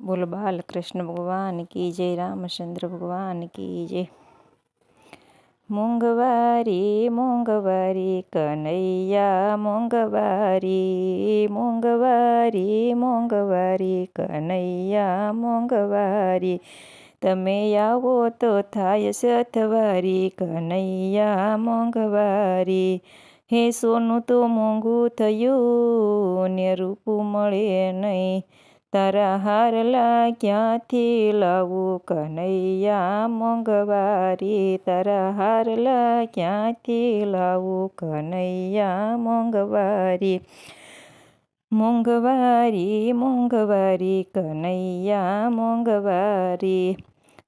બોલ બાલકૃષ્ણ ભગવાન કી જય રામચંદ્ર ભગવાન કી જય મોંઘવારી મોંઘવારી કનૈયા મોંઘવારી મોંઘવારી મોંઘવારી કનૈયા મોંઘવારી તમે આવો તો થાય સથવારી કનૈયા મોંઘવારી હે સોનું તો મોંઘું થયું ને રૂપું મળે નહીં તારા હારલા ક્યાંથી લાવું કનૈયા મોંઘવારી તારા હારલા ક્યાંથી લાવું કનૈયા મોંઘવારી મોંઘવારી મોંઘવારી કનૈયા મોંઘવારી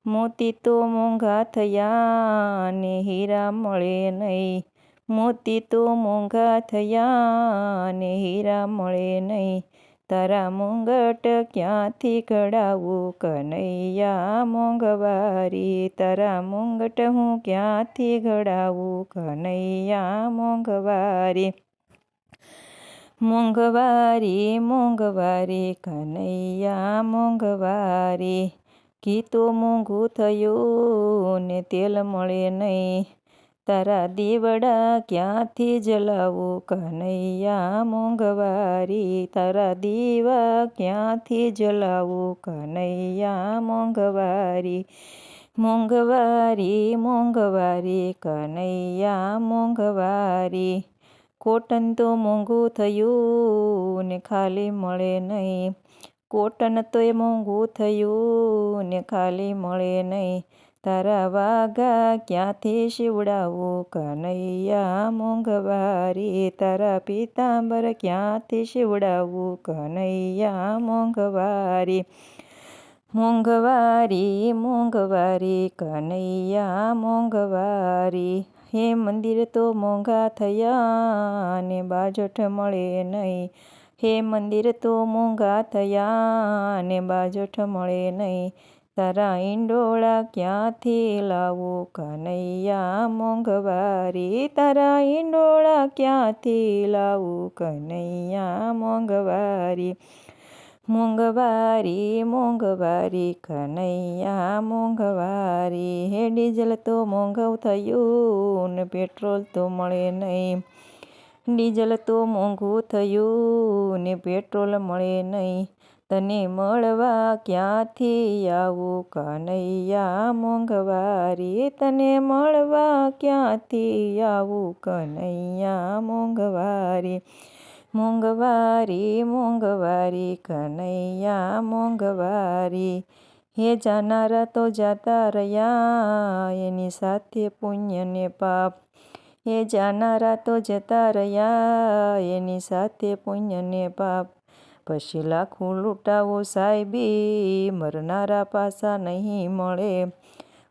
મોતી તો મોંઘા થયા ને હીરા મળે નહીં મોતી તો મોંઘા થયા ને હીરા મળે નહીં તારા મુંગટ ક્યાંથી ઘડાવું? કનૈયા મોંઘવારી, તારા મુંગટ હું ક્યાંથી ઘડાવું? કનૈયા મોંઘવારી મોંઘવારી મોંઘવારી, કનૈયા મોંઘવારી કીતો મોંઘું થયું ને તેલ મળે નહીં. તારા દીવડા ક્યાંથી જલાવું કનૈયા મોંઘવારી તારા દીવા ક્યાંથી જલાવું કનૈયા મોંઘવારી મોંઘવારી મોંઘવારી કનૈયા મોંઘવારી કોટન તો મોંઘું થયું ને ખાલી મળે નહીં કોટન તો એ મોંઘું થયું ને ખાલી મળે નહીં તારા વાઘા ક્યાંથી શિવડાવું કનૈયા મોંઘવારી તારા પિતાંબર ક્યાંથી શિવડાવું કનૈયા મોંઘવારી મોંઘવારી મોંઘવારી કનૈયા મોંઘવારી હે મંદિર તો મોંઘા થયા ને બાજોઠ મળે નહીં હે મંદિર તો મોંઘા થયા ને બાજટ મળે નહીં તારા ઈંડોળા ક્યાંથી લાવું કનૈયા મોંઘવારી તારા ઈંડોળા ક્યાંથી લાવું કનૈયા મોંઘવારી મોંઘવારી મોંઘવારી કનૈયા મોંઘવારી હે ડીઝલ તો મોંઘું થયું ને પેટ્રોલ તો મળે નહીં ડીઝલ તો મોંઘું થયું ને પેટ્રોલ મળે નહીં તને મળવા ક્યાંથી આવું? કનૈયા મોંઘવારી તને મળવા ક્યાંથી આવું? કનૈયા મોંઘવારી મોંઘવારી મોંઘવારી, કનૈયા મોંઘવારી. હે જાનારા તો જાતા રહ્યા એની સાથે પુણ્ય પાપ. હે જાનારા તો જતા રહ્યા એની સાથે પુણ્ય પાપ. પછી લાખું લૂંટાવો સાહેબી, મરનારા પાસા નહીં મળે.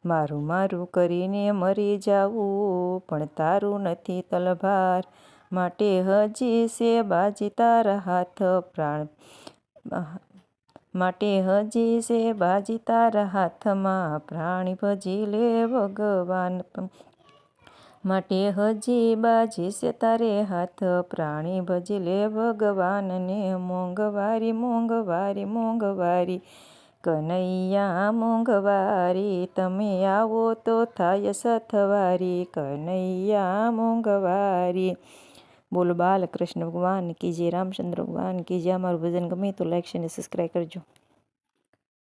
મારું મારું કરીને મરી જાવું, પણ તારું નથી તલભાર માટે હજી છે બાજી તારા હાથ પ્રાણ. માટે હજી છે બાજી તારા હાથમાં પ્રાણી ભજી લે ભગવાન. માટે હજી બાજી છે તારે હાથ પ્રાણી ભજી લે ભગવાનને મોંઘવારી મોંઘવારી મોંઘવારી કનૈયા મોંઘવારી તમે આવો તો થાય સથવારી કનૈયા મોંઘવારી બોલ બાલકૃષ્ણ ભગવાન કી જય રામચંદ્ર ભગવાન કી જય અમારું ભજન ગમે તો લાઈક અને સબસ્ક્રાઈબ કરજો